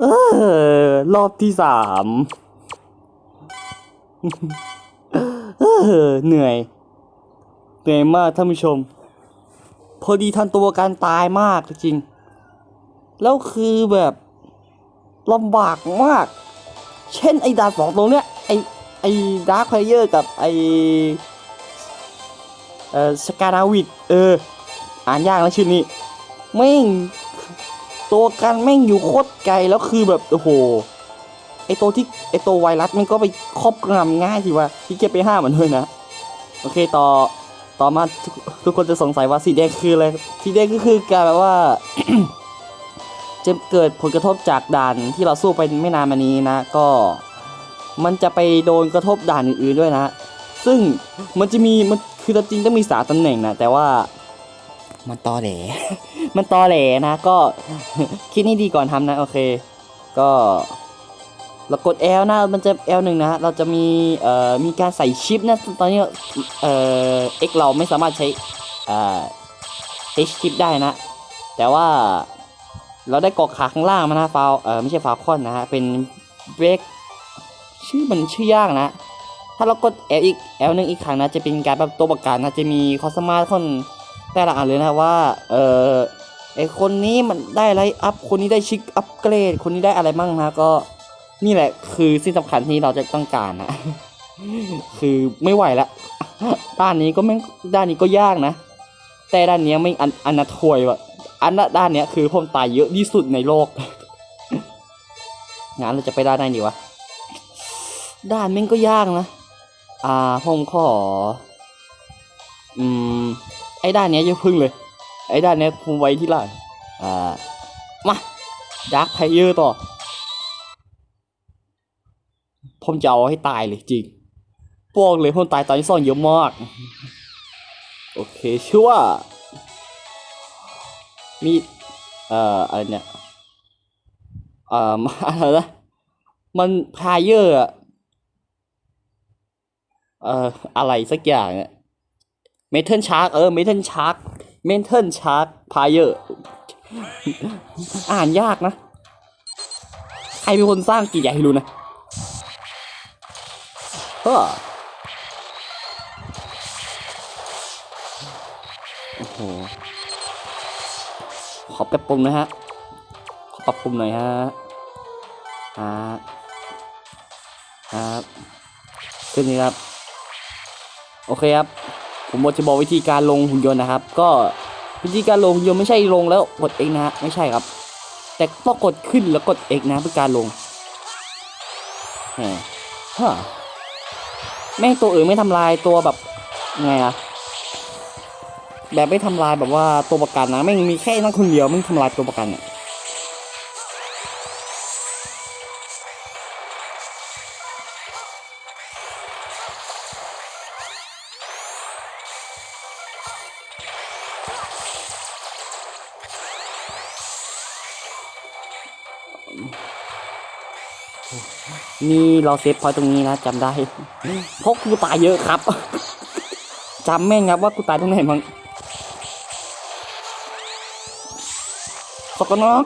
เออ รอบที่สามเออเหนื่อย เหนื่อยมากท่านผู้ชม พอดีทันตัวการตายมากจริงๆแล้วคือแบบลำบากมาก เช่นไอ้ดาบสองตรงเนี้ย ไอ้ไอ้ดาร์คเพลเยอร์กับไอ้เอ่อสกานาวิดเออ อ่านยากนะชื่อนี้แม่ง ตัวกันแม่งอยู่โคตรไกลแล้วคือแบบโอ้โหไอตัวที่ไอตัวไวรัสมันก็ไปครอบงำง่ายสิว่าที่เก็บไปห้ามันด้วยนะโอเคต่อต่อมาทุกคนจะสงสัยว่าสีแดงคืออะไรสีแดงก็คือการแบบว่า จะเกิดผลกระทบจากด่านที่เราสู้ไปไม่นานมานี้นะ ก็มันจะไปโดนกระทบด่านอื่นๆด้วยนะ ซึ่งมันจะมีมันคือจริงต้องมีสาตำแหน่งนะแต่ว่ามันตอแหล มันตอแหลนะก็ คิดให้ดีก่อนทำนะ โอเค ก็เรากด L นะมันจะ L หนึ่งนะเราจะมีเอ่อมีการใส่ชิปนะตอนนี้เอ่อ X เราไม่สามารถใช้เอ่อ H ชิปได้นะ แต่ว่าเราได้กอกขาข้างล่างมานะฟาวเอ่อไม่ใช่ฟาวคอนนะฮะเป็นเบรกชื่อมันชื่อยากนะ ถ้าเรากด L อีก L หนึ่งอีกครั้งนะจะเป็นการแบบตัวประกันนะจะมีคอสมาร์ทคนแต่ละอันเลยนะว่าเออ ไอคนนี้มันได้อะไรอัพ คนนี้ได้ชิคอัพเกรด คนนี้ได้อะไรบ้างนะก็ นี่แหละ คือสิ่งสำคัญที่เราจะต้องการนะ คือไม่ไหวละ ด้านนี้ก็ไม่ด้านนี้ก็ยากนะ แต่ด้านนี้ไม่อันอันนาถวยว่ะอันน่ะด้านเนี้ยคือผมตายเยอะที่สุดในโลกงั้นเราจะไปด้านไหนดีวะ ด้านแม่งก็ยากนะ อ่าผมขอ อืม ไอ้ด้านเนี้ยอย่าพึ่งเลย ไอ้ด้านเนี้ยผมไว้ที่หลังอ่ามาดาร์คไพเยอร์ต่อ ผมจะเอาให้ตายเลยจริงพวกเลยผมตายตอนที่ซ่อนเยอะมาก โอเคชื่อว่า มีเอ่ออะไรเนี่ยเอ่ออะไรนะมันพายเยอร์เอ่ออะไรสักอย่างเนี่ยเมทัลชาร์กเออเมทัลชาร์ก เมนเทัลชาร์กพายเยอร์อ่านยากนะ ใครเป็นคนสร้างกี่ใหญ่ให้รู้นะเฮ้อโอ้โห ขอปรับปรุงนะฮะ ขอปรับปรุงหน่อยฮะฮะครับขึ้นนี่ครับ โอเคครับ ผมจะบอกวิธีการลงหุ่นยนต์นะครับ ก็วิธีการลงหุ่นยนต์ไม่ใช่ลงแล้วกด X นะฮะไม่ใช่ครับ แต่ต้องกดขึ้นแล้วกด X นะเพื่อการลงฮะแม่ตัวอื่นไม่ทำลายตัวแบบไงอะแบบไม่ทำลายแบบว่าตัวประกันนะแม่งมีแค่นั้นคนเดียวแม่งทำลายตัวประกันเนี่ย นี่เราเซฟพอยต์ตรงนี้นะจำได้เพราะกูตายเยอะครับจำแม่งครับว่ากูตายตรงไหนมั้งสกนอก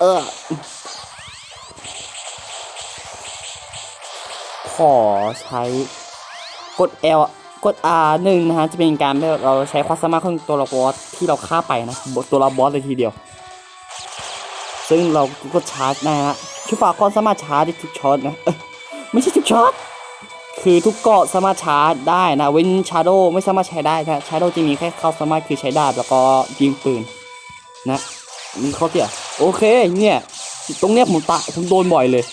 เออ ขอใช้กด L กด R หนึ่งนะฮะ จะเป็นการเราใช้ความสามารถของตัวเราบอสที่เราฆ่าไปนะตัวเราบอสเลยทีเดียว ซึ่งเราก็ชาร์จนะฮะชุดฝากก้อนสามารถชาร์จได้ทุกช็อตนะไม่ใช่ทุกช็อตคือทุกเกาะสามารถชาร์จได้นะ เว้นชาร์โดไม่สามารถใช้ได้นะชาโดจะมีแค่เขาสามารถคือใช้ดาบแล้วก็ยิงปืนนะมีเข้อเสียโอเคเนี่ย ตรงเนี้ยผมตะผมโดนบ่อยเลย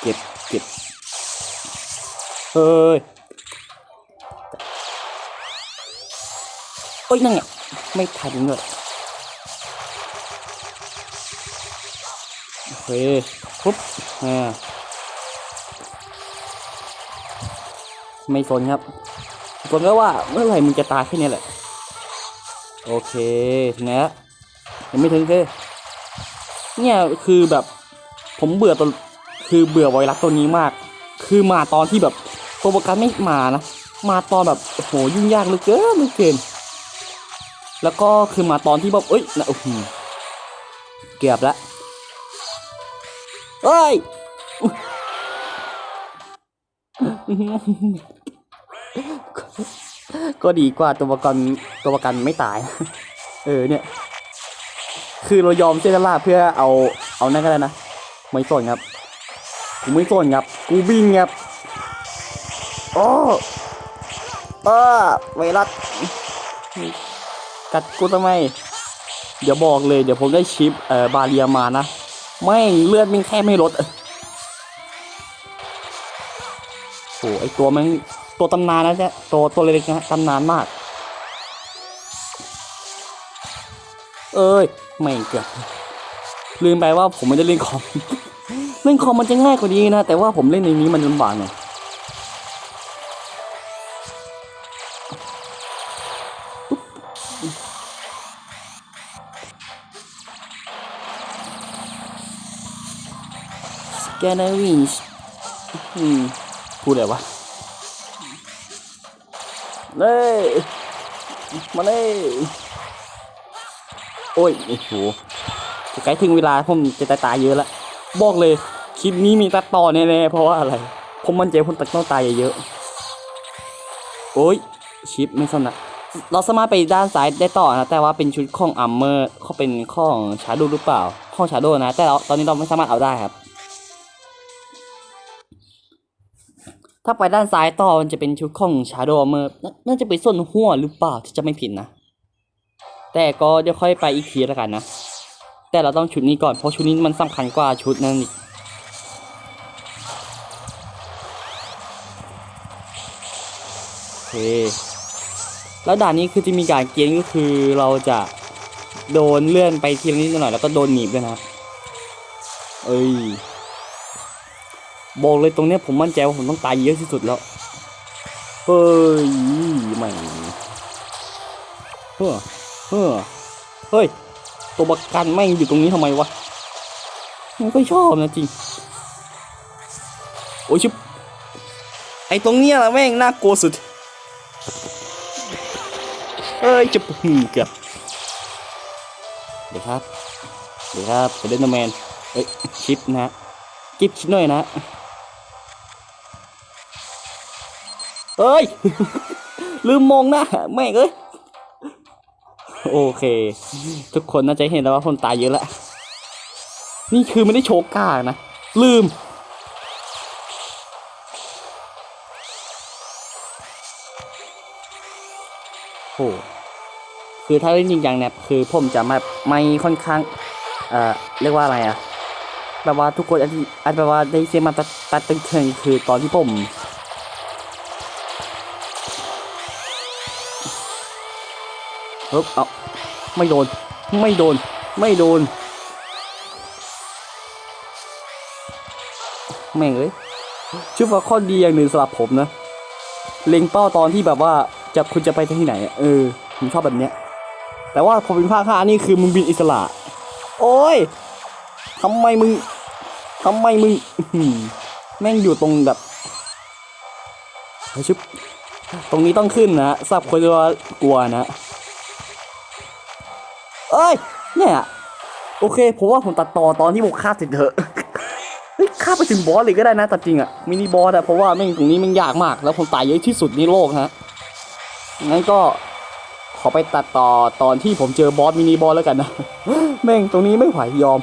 เก็บเก็บเฮ้ยเอ้ยนั่นไงไม่ทันเลย โอเคปุ๊บอ่าไม่สนครับสนก็ว่าเมื่อไหร่มึงจะตายแค่นี้แหละ โอเคถึงแล้วยังไม่ถึงเลยเนี่ยคือแบบผมเบื่อตัวคือเบื่อไวรัสตัวนี้มาก คือมาตอนที่แบบตัวประกันไม่มานะ มาตอนแบบโอ้โหยุ่งยากเหลือเกินเหลือเกินแล้วก็คือมาตอนที่แบบเอ้ยนะโอ้โหเกือบละ เอ้ยก็ดีกว่าตัวประกันตัวประกันไม่ตาย เออเนี่ย คือเรายอมเสียสละเพื่อเอาเอานั่นก็ได้นะไม่สนครับกูไม่สนครับ กูบินครับโอ้เออไวรัสกัดกูทำไม เดี๋ยวบอกเลย เดี๋ยวผมได้ชิปเอ่อบาเรียมานะ ไม่เลือดมันแค่ไม่ลดโอ้ไอตัวมันตัวตำนานนะจ๊ะตัวตัวเล็กๆนะตำนานมาก เอ้ยไม่เกือบลืมไปว่าผมไม่ได้เล่นคอม เล่นคอมมันจะง่ายกว่านี้นะ แต่ว่าผมเล่นในนี้มันลำบากหน่อย แกนวินช์อืมพูดอะไรวะเล่มาเล่โอ้ยโอ้โหใกล้ถึงเวลาผมจะตายตายเยอะแล้วบอกเลยคลิปนี้มีตัดต่อแน่ๆเพราะว่าอะไร ผมมั่นใจผมตัดต้องตายเยอะโอ้ยชิปไม่สนะเราสามารถไปด้านซ้ายได้ต่อนะ แต่ว่าเป็นชุดของอัมเมอร์เขาเป็นของชาโดหรือเปล่าของชาโดนะ แต่เราตอนนี้เราไม่สามารถเอาได้ครับ ถ้าไปด้านซ้ายต่อมันจะเป็นชุดของชาโดเมอร์น่าจะเป็นส้นหัวหรือเปล่าที่จะไม่ผิดนะ แต่ก็เดี๋ยวค่อยไปอีกทีแล้วกันนะ แต่เราต้องชุดนี้ก่อนเพราะชุดนี้มันสำคัญกว่าชุดนั้นอีกโอเคแล้วด่านนี้คือจะมีการเกณฑ์ก็คือเราจะโดนเลื่อนไปทีละนิดหน่อยแล้วก็โดนหนีบด้วยนะ เอ้ย บอกเลยตรงเนี้ยผมมั่นใจว่าผมต้องตายเยอะที่สุดแล้วเฮ้ยไม่เฮ้อเฮ้อเฮ้ยตัวประกันแม่งอยู่ตรงนี้ทำไมวะไม่ค่อยชอบนะจริงโอ้ยชิบไอตรงเนี้ยแหละแม่งน่ากลัวสุดเอ้ยจะหืมเกือบเดี๋ยวครับ เดี๋ยวครับไปเล่นแมนเอ้ยชิปนะฮะกิบชิปหน่อยนะ เอ้ย ลืมมองหน้าแม่งเอ้ย โอเค ทุกคนน่าจะเห็นแล้วว่าคนตายเยอะแล้ว นี่คือไม่ได้โชว์กล้านะ ลืม โอ้คือถ้าเล่นจริงจังเนี่ยคือผมจะไม่ไม่ค่อนข้าง เอ่อ เรียกว่าอะไรอะแบบว่าทุกคนอันที่อันแบบว่าได้เสียมาตัดตัดตึงเทิงคือตอนที่ผม เฮ้ยเอาไม่โดน ไม่โดน ไม่โดน แม่งเอ้ยชื่อว่าข้อดีอย่างหนึ่งสำหรับผมนะ เล็งเป้าตอนที่แบบว่าจะคุณจะไปที่ไหน เออ ผมชอบแบบเนี้ย แต่ว่าพอเป็นภาคห้านี่คือมึงบินอิสระ โอ้ยทำไมมึงทำไมมึงแม่งอยู่ตรงแบบเฮ้ชิบตรงนี้ต้องขึ้นนะสับคนที่ว่ากลัวนะ เอ้ย เนี่ย โอเค ผมว่าผมตัดต่อตอนที่ผมฆ่าเสร็จเถอะเฮ้ยฆ่าไปถึงบอสเลยก็ได้นะแต่จริงอะมินิบอสอะเพราะว่าแม่งตรงนี้แม่งยากมาก แล้วผมตายเยอะที่สุดในโลกฮะ งั้นก็ขอไปตัดต่อตอนที่ผมเจอบอสมินิบอสแล้วกันนะ แม่งตรงนี้ไม่ไหวยอม